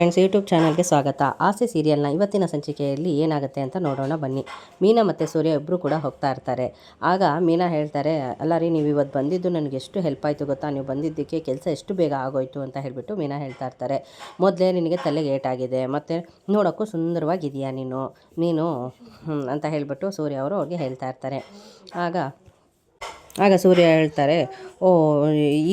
Friends YouTube ಚಾನಲ್ಗೆ ಸ್ವಾಗತ. ಆಸೆ ಸೀರಿಯಲ್ನ ಇವತ್ತಿನ ಸಂಚಿಕೆಯಲ್ಲಿ ಏನಾಗುತ್ತೆ ಅಂತ ನೋಡೋಣ ಬನ್ನಿ. ಮೀನಾ ಮತ್ತು ಸೂರ್ಯ ಇಬ್ಬರು ಕೂಡ ಹೋಗ್ತಾ ಇರ್ತಾರೆ. ಆಗ ಮೀನಾ ಹೇಳ್ತಾರೆ, ಅಲ್ಲ ರೀ, ನೀವು ಇವತ್ತು ಬಂದಿದ್ದು ನನಗೆ ಎಷ್ಟು ಹೆಲ್ಪ್ ಆಯಿತು ಗೊತ್ತಾ? ನೀವು ಬಂದಿದ್ದಕ್ಕೆ ಕೆಲಸ ಎಷ್ಟು ಬೇಗ ಆಗೋಯ್ತು? ಅಂತ ಹೇಳಿಬಿಟ್ಟು ಮೀನಾ ಹೇಳ್ತಾ ಇರ್ತಾರೆ. ಮೊದಲೇ ನಿನಗೆ ತಲೆಗೆ ಏಟಾಗಿದೆ ಮತ್ತು ನೋಡೋಕ್ಕೂ ಸುಂದರವಾಗಿದೆಯಾ ನೀನು? ನೀನು ಅಂತ ಹೇಳಿಬಿಟ್ಟು ಸೂರ್ಯ ಅವರು ಅವ್ರಿಗೆ ಹೇಳ್ತಾ ಇರ್ತಾರೆ. ಆಗ ಆಗ ಸೂರ್ಯ ಹೇಳ್ತಾರೆ, ಓ,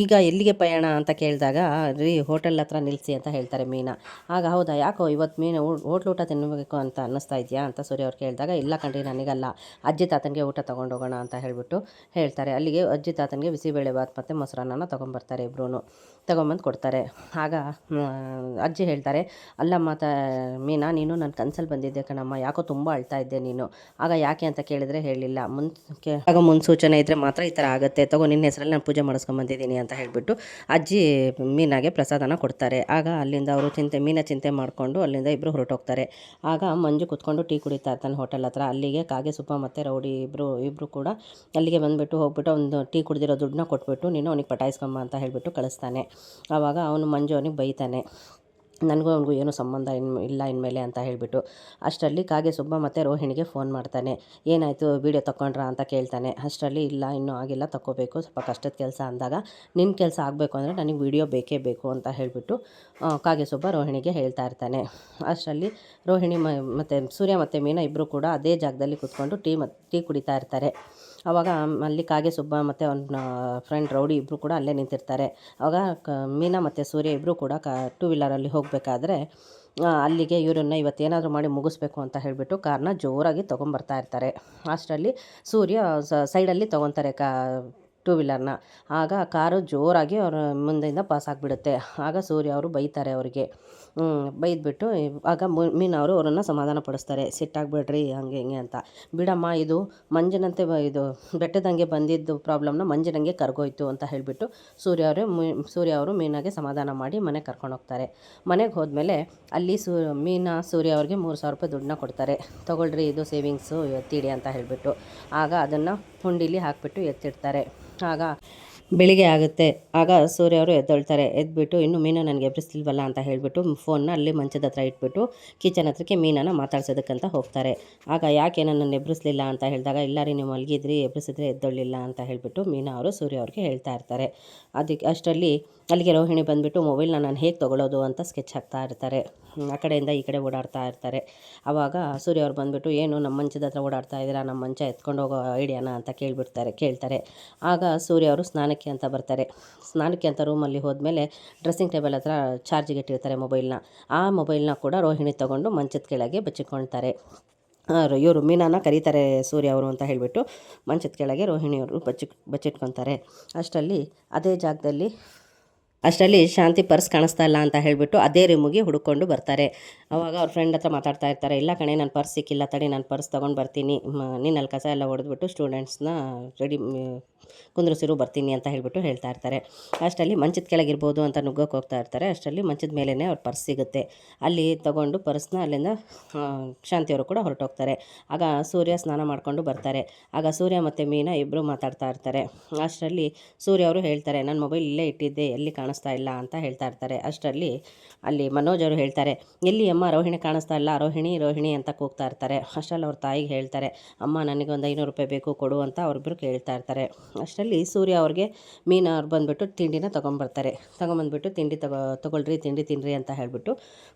ಈಗ ಎಲ್ಲಿಗೆ ಪಯಣ ಅಂತ ಕೇಳಿದಾಗ ರೀ ಹೋಟೆಲ್ ಹತ್ರ ನಿಲ್ಲಿಸಿ ಅಂತ ಹೇಳ್ತಾರೆ ಮೀನಾ. ಆಗ ಹೌದಾ, ಯಾಕೋ ಇವತ್ತು ಮೀನು ಹೋಟ್ಲು ಊಟ ತಿನ್ನಬೇಕು ಅಂತ ಅನ್ನಿಸ್ತಾ ಇದೆಯಾ? ಅಂತ ಸೂರ್ಯ ಅವ್ರು ಕೇಳಿದಾಗ, ಇಲ್ಲ ಕಣ್ರಿ, ನನಗಲ್ಲ. ಅಜ್ಜಿ ತಾತನಿಗೆ ಊಟ ತೊಗೊಂಡೋಗೋಣ ಅಂತ ಹೇಳಿಬಿಟ್ಟು ಹೇಳ್ತಾರೆ. ಅಲ್ಲಿಗೆ ಅಜ್ಜಿ ತಾತನಿಗೆ ಬಿಸಿಬೇಳೆ ಬಾತ್ ಮತ್ತು ಮೊಸರನ್ನ ತೊಗೊಂಬರ್ತಾರೆ ಇಬ್ಬರೂ ತೊಗೊಂಬಂದು ಕೊಡ್ತಾರೆ. ಆಗ ಅಜ್ಜಿ ಹೇಳ್ತಾರೆ, ಅಲ್ಲಮ್ಮ ತ, ಮೀನಾ, ನೀನು ನನ್ನ ಕನಸಲ್ಲಿ ಬಂದಿದ್ದೆ ಕಣಮ್ಮ. ಯಾಕೋ ತುಂಬ ಅಳ್ತಾ ಇದ್ದೆ ನೀನು. ಆಗ ಯಾಕೆ ಅಂತ ಕೇಳಿದರೆ ಹೇಳಿಲ್ಲ. ಮುನ್ಕೆ ಆಗ ಮುನ್ಸೂಚನೆ ಇದ್ದರೆ ಮಾತ್ರ ಈ ಥರ ಆಗುತ್ತೆ. ತಗೋ, ನಿನ್ನ ಹೆಸರಲ್ಲಿ ನಾನು ಪೂಜೆ ಮಾಡಿಸ್ಕೊಂಬಂದಿದ್ದೀನಿ ಅಂತ ಹೇಳಿಬಿಟ್ಟು ಅಜ್ಜಿ ಮೀನಾಗೆ ಪ್ರಸಾದನ ಕೊಡ್ತಾರೆ. ಆಗ ಅಲ್ಲಿಂದ ಅವರು ಚಿಂತೆ, ಮೀನ ಚಿಂತೆ ಮಾಡಿಕೊಂಡು ಅಲ್ಲಿಂದ ಇಬ್ಬರು ಹೊರಟೋಗ್ತಾರೆ. ಆಗ ಮಂಜು ಕುತ್ಕೊಂಡು ಟೀ ಕುಡಿತಾ ಇರ್ತಾನೆ ಹೋಟೆಲ್ ಹತ್ರ. ಅಲ್ಲಿಗೆ ಕಾಗೆ ಸುಪ್ಪ ಮತ್ತು ರೌಡಿ ಇಬ್ಬರು ಇಬ್ಬರು ಕೂಡ ಅಲ್ಲಿಗೆ ಬಂದುಬಿಟ್ಟು ಹೋಗ್ಬಿಟ್ಟು ಒಂದು ಟೀ ಕುಡಿದಿರೋ ದುಡ್ಡನ್ನ ಕೊಟ್ಬಿಟ್ಟು ನೀನು ಅವನಿಗೆ ಪಟಾಯಿಸ್ಕೊಂಬ ಅಂತ ಹೇಳಿಬಿಟ್ಟು ಕಳಿಸ್ತಾನೆ. ಆವಾಗ ಅವನು ಮಂಜು ಅವನಿಗೆ ಬೈತಾನೆ. ನನಗೂ ಅವನಿಗೂ ಏನೂ ಸಂಬಂಧ ಇನ್ ಇಲ್ಲ ಇನ್ಮೇಲೆ ಅಂತ ಹೇಳಿಬಿಟ್ಟು ಅಷ್ಟರಲ್ಲಿ ಕಾಗೆ ಸುಬ್ಬ ಮತ್ತು ರೋಹಿಣಿಗೆ ಫೋನ್ ಮಾಡ್ತಾನೆ. ಏನಾಯಿತು ವೀಡಿಯೋ ತಗೊಂಡ್ರಾ ಅಂತ ಕೇಳ್ತಾನೆ. ಅಷ್ಟರಲ್ಲಿ ಇಲ್ಲ, ಇನ್ನೂ ಆಗಿಲ್ಲ ತಗೋಬೇಕು ಸ್ವಲ್ಪ ಕಷ್ಟದ ಕೆಲಸ ಅಂದಾಗ ನಿನ್ನ ಕೆಲಸ ಆಗಬೇಕು ಅಂದರೆ ನನಗೆ ವೀಡಿಯೋ ಬೇಕೇ ಬೇಕು ಅಂತ ಹೇಳಿಬಿಟ್ಟು ಕಾಗೆ ಸುಬ್ಬ ರೋಹಿಣಿಗೆ ಹೇಳ್ತಾ ಇರ್ತಾನೆ. ಅಷ್ಟರಲ್ಲಿ ರೋಹಿಣಿ ಮತ್ತು ಸೂರ್ಯ ಮತ್ತು ಮೀನಾ ಇಬ್ಬರು ಕೂಡ ಅದೇ ಜಾಗದಲ್ಲಿ ಕೂತ್ಕೊಂಡು ಟೀ ಮತ್ತು ಟೀ ಕುಡಿತಾ ಇರ್ತಾರೆ. ಅವಾಗ ಅಲ್ಲಿ ಕಾಗೆ ಸುಬ್ಬ ಮತ್ತು ಅವನ ಫ್ರೆಂಡ್ ರೌಡಿ ಇಬ್ಬರು ಕೂಡ ಅಲ್ಲೇ ನಿಂತಿರ್ತಾರೆ. ಆವಾಗ ಕ, ಮೀನಾ ಮತ್ತು ಸೂರ್ಯ ಇಬ್ಬರು ಕೂಡ ಕ ಟೂ ವೀಲರಲ್ಲಿ ಹೋಗಬೇಕಾದ್ರೆ ಅಲ್ಲಿಗೆ ಇವರನ್ನ ಇವತ್ತೇನಾದರೂ ಮಾಡಿ ಮುಗಿಸ್ಬೇಕು ಅಂತ ಹೇಳಿಬಿಟ್ಟು ಕಾರ್ನ ಜೋರಾಗಿ ತೊಗೊಂಬರ್ತಾ ಇರ್ತಾರೆ. ಅಷ್ಟರಲ್ಲಿ ಸೂರ್ಯ ಸೈಡಲ್ಲಿ ತೊಗೊತಾರೆ ಕಾ ಟೂ ವೀಲರ್ನ. ಆಗ ಕಾರು ಜೋರಾಗಿ ಅವರ ಮುಂದೆಯಿಂದ ಪಾಸ್ ಆಗಿಬಿಡುತ್ತೆ. ಆಗ ಸೂರ್ಯ ಅವರು ಬೈತಾರೆ ಅವರಿಗೆ. ಬೈದ್ಬಿಟ್ಟು ಆಗ ಅವರು ಅವರನ್ನು ಸಮಾಧಾನ ಪಡಿಸ್ತಾರೆ. ಸಿಟ್ಟಾಗಬೇಡ್ರಿ ಹಂಗೆ ಹಿಂಗೆ ಅಂತ. ಬಿಡಮ್ಮ, ಇದು ಮಂಜಿನಂತೆ ಇದು ಬೆಟ್ಟದಂಗೆ ಬಂದಿದ್ದು ಪ್ರಾಬ್ಲಮ್ನ ಮಂಜಿನಂಗೆ ಕರ್ಗೋಯ್ತು ಅಂತ ಹೇಳಿಬಿಟ್ಟು ಸೂರ್ಯ ಅವರು ಸೂರ್ಯ ಅವರು ಮೀನಾಗೆ ಸಮಾಧಾನ ಮಾಡಿ ಮನೆಗೆ ಕರ್ಕೊಂಡು ಹೋಗ್ತಾರೆ. ಮನೆಗೆ ಹೋದ್ಮೇಲೆ ಅಲ್ಲಿ ಸೂ, ಮೀನಾ ಸೂರ್ಯ ಅವ್ರಿಗೆ ಮೂರು ಸಾವಿರ ರೂಪಾಯಿ ದುಡ್ಡನ್ನ ಕೊಡ್ತಾರೆ. ತೊಗೊಳ್ರಿ, ಇದು ಸೇವಿಂಗ್ಸು ಎತ್ತಿಡಿ ಅಂತ ಹೇಳಿಬಿಟ್ಟು. ಆಗ ಅದನ್ನು ಹುಂಡಿಲಿ ಹಾಕಿಬಿಟ್ಟು ಎತ್ತಿಡ್ತಾರೆ. ಆಗ ಬೆಳಿಗ್ಗೆ ಆಗುತ್ತೆ. ಆಗ ಸೂರ್ಯ ಅವರು ಎದ್ದೊಳ್ತಾರೆ. ಎದ್ಬಿಟ್ಟು ಇನ್ನು ಮೀನು ನನಗೆ ಎಬ್ರಿಸ್ತಿಲ್ವಲ್ಲ ಅಂತ ಹೇಳಿಬಿಟ್ಟು ಫೋನ್ನ ಅಲ್ಲಿ ಮಂಚದ ಹತ್ರ ಇಟ್ಬಿಟ್ಟು ಕಿಚನ್ ಹತ್ರಕ್ಕೆ ಮೀನನ್ನು ಮಾತಾಡ್ಸೋದಕ್ಕಂತ ಹೋಗ್ತಾರೆ. ಆಗ ಯಾಕೆ ನನ್ನನ್ನು ಎಬ್ರಿಸ್ಲಿಲ್ಲ ಅಂತ ಹೇಳಿದಾಗ, ಇಲ್ಲ ರೀ ನೀವು ಮಲಗಿದ್ರಿ ಎಬ್ರಿಸಿದ್ರೆ ಎದ್ದೊಳ್ಳಿಲ್ಲ ಅಂತ ಹೇಳಿಬಿಟ್ಟು ಮೀನಾ ಅವರು ಸೂರ್ಯ ಅವ್ರಿಗೆ ಹೇಳ್ತಾ ಇರ್ತಾರೆ. ಅದಕ್ಕೆ ಅಷ್ಟರಲ್ಲಿ ಅಲ್ಲಿಗೆ ರೋಹಿಣಿ ಬಂದುಬಿಟ್ಟು ಮೊಬೈಲ್ನ ನಾನು ಹೇಗೆ ತೊಗೊಳೋದು ಅಂತ ಸ್ಕೆಚ್ ಹಾಕ್ತಾ ಇರ್ತಾರೆ. ಆ ಕಡೆಯಿಂದ ಈ ಕಡೆ ಓಡಾಡ್ತಾ ಇರ್ತಾರೆ. ಆವಾಗ ಸೂರ್ಯ ಅವ್ರು ಬಂದುಬಿಟ್ಟು, ಏನು ನಮ್ಮ ಮಂಚದ ಹತ್ರ ಓಡಾಡ್ತಾ ಇದ್ದೀರಾ? ನಮ್ಮ ಮಂಚ ಎತ್ಕೊಂಡು ಹೋಗೋ ಐಡಿಯಾನ? ಅಂತ ಕೇಳಿಬಿಡ್ತಾರೆ, ಕೇಳ್ತಾರೆ. ಆಗ ಸೂರ್ಯ ಅವರು ಸ್ನಾನಕ್ಕೆ ಅಂತ ಬರ್ತಾರೆ. ಸ್ನಾನಕ್ಕೆ ಅಂತ ರೂಮಲ್ಲಿ ಹೋದ್ಮೇಲೆ ಡ್ರೆಸ್ಸಿಂಗ್ ಟೇಬಲ್ ಹತ್ರ ಚಾರ್ಜಿಗೆ ಇಟ್ಟಿರ್ತಾರೆ ಮೊಬೈಲ್ನ. ಆ ಮೊಬೈಲ್ನ ಕೂಡ ರೋಹಿಣಿ ತೊಗೊಂಡು ಮಂಚದ ಕೆಳಗೆ ಬಚ್ಚಿಕೊಳ್ತಾರೆ ಇವರು ಮೀನಾನ ಕರೀತಾರೆ ಸೂರ್ಯ ಅವರು ಅಂತ ಹೇಳಿಬಿಟ್ಟು ಮಂಚದ ಕೆಳಗೆ ರೋಹಿಣಿಯವರು ಬಚ್ಚಿ ಬಚ್ಚಿಟ್ಕೊತಾರೆ ಅಷ್ಟರಲ್ಲಿ ಅದೇ ಜಾಗದಲ್ಲಿ ಅಷ್ಟರಲ್ಲಿ ಶಾಂತಿ ಪರ್ಸ್ ಕಾಣಿಸ್ತಾ ಇಲ್ಲ ಅಂತ ಹೇಳಿಬಿಟ್ಟು ಅದೇ ರೂಮಿಗೆ ಹುಡುಕೊಂಡು ಬರ್ತಾರೆ. ಅವಾಗ ಅವ್ರ ಫ್ರೆಂಡ್ ಹತ್ರ ಮಾತಾಡ್ತಾ ಇರ್ತಾರೆ, ಇಲ್ಲ ಕಣೆ ನನ್ನ ಪರ್ಸ್ ಸಿಕ್ಕಿಲ್ಲ, ತಡಿ ನಾನು ಪರ್ಸ್ ತೊಗೊಂಡು ಬರ್ತೀನಿ. ನೀನು ಅಲ್ಲಿ ಕಸ ಎಲ್ಲ ಹೊಡೆದ್ಬಿಟ್ಟು ಸ್ಟೂಡೆಂಟ್ಸ್ನ ರೆಡಿ ಕುಂದ್ರಸಿರು, ಬರ್ತೀನಿ ಅಂತ ಹೇಳಿಬಿಟ್ಟು ಹೇಳ್ತಾ ಇರ್ತಾರೆ. ಅಷ್ಟರಲ್ಲಿ ಮಂಚದ ಕೆಳಗಿರ್ಬೋದು ಅಂತ ನುಗ್ಗೋಕೆ ಹೋಗ್ತಾ ಇರ್ತಾರೆ. ಅಷ್ಟರಲ್ಲಿ ಮಂಚದ ಮೇಲೇ ಅವ್ರ ಪರ್ಸ್ ಸಿಗುತ್ತೆ. ಅಲ್ಲಿ ತೊಗೊಂಡು ಪರ್ಸ್ನ ಅಲ್ಲಿಂದ ಶಾಂತಿಯವರು ಕೂಡ ಹೊರಟೋಗ್ತಾರೆ. ಆಗ ಸೂರ್ಯ ಸ್ನಾನ ಮಾಡಿಕೊಂಡು ಬರ್ತಾರೆ. ಆಗ ಸೂರ್ಯ ಮತ್ತು ಮೀನಾ ಇಬ್ಬರು ಮಾತಾಡ್ತಾ ಇರ್ತಾರೆ. ಅಷ್ಟರಲ್ಲಿ ಸೂರ್ಯ ಅವರು ಹೇಳ್ತಾರೆ ನನ್ನ ಮೊಬೈಲ್ ಇಲ್ಲೇ ಇಟ್ಟಿದ್ದೆ, ಎಲ್ಲಿ ಕಾಣಿಸ್ತಾ ಇಲ್ಲ ಅಂತ ಹೇಳ್ತಾ ಇರ್ತಾರೆ. ಅಷ್ಟರಲ್ಲಿ ಅಲ್ಲಿ ಮನೋಜ್ ಅವರು ಹೇಳ್ತಾರೆ, ಎಲ್ಲಿ ಅಮ್ಮ ರೋಹಿಣಿ ಕಾಣಿಸ್ತಾ ಇಲ್ಲ, ರೋಹಿಣಿ ರೋಹಿಣಿ ಅಂತ ಕೂಗ್ತಾ ಇರ್ತಾರೆ. ಅಷ್ಟರಲ್ಲಿ ಅವ್ರ ತಾಯಿಗೆ ಹೇಳ್ತಾರೆ, ಅಮ್ಮ ನನಗೆ ಒಂದು ಐನೂರು ರೂಪಾಯಿ ಬೇಕು ಕೊಡು ಅಂತ ಅವ್ರಿಬ್ಬರು ಕೇಳ್ತಾ ಇರ್ತಾರೆ. ಅಷ್ಟರಲ್ಲಿ ಸೂರ್ಯ ಅವ್ರಿಗೆ, ಮೀನು ಅವ್ರು ಬಂದುಬಿಟ್ಟು ತಿಂಡಿನ ತೊಗೊಂಬರ್ತಾರೆ ತೊಗೊಂಬಂದ್ಬಿಟ್ಟು ತಿಂಡಿ ತಗೋ, ತೊಗೊಳ್ರಿ, ತಿಂಡಿ ತಿನ್ನಿರಿ ಅಂತ ಹೇಳಿಬಿಟ್ಟು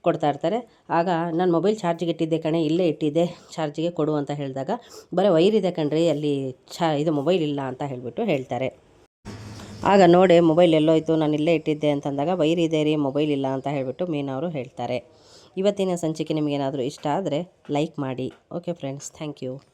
ಕೊಡ್ತಾ ಇರ್ತಾರೆ. ಆಗ, ನಾನು ಮೊಬೈಲ್ ಚಾರ್ಜಿಗೆ ಇಟ್ಟಿದ್ದೆ ಕಣೆ, ಇಲ್ಲೇ ಇಟ್ಟಿದ್ದೆ, ಚಾರ್ಜಿಗೆ ಕೊಡು ಅಂತ ಹೇಳಿದಾಗ, ಬರೀ ವೈರ್ ಇದೆ ಕಣ್ರಿ, ಅಲ್ಲಿ ಚಾ, ಇದು ಮೊಬೈಲ್ ಇಲ್ಲ ಅಂತ ಹೇಳಿಬಿಟ್ಟು ಹೇಳ್ತಾರೆ. ಆಗ ನೋಡಿ, ಮೊಬೈಲ್ ಎಲ್ಲೋಯ್ತು, ನಾನು ಇಲ್ಲೇ ಇಟ್ಟಿದ್ದೆ ಅಂತಂದಾಗ ವೈರಿದೆ ರೀ, ಮೊಬೈಲ್ ಇಲ್ಲ ಅಂತ ಹೇಳಿಬಿಟ್ಟು ಮೀನವರು ಹೇಳ್ತಾರೆ. ಇವತ್ತಿನ ಸಂಚಿಕೆ ನಿಮಗೇನಾದರೂ ಇಷ್ಟ ಆದರೆ, ಲೈಕ್ ಮಾಡಿ. Okay friends, thank you.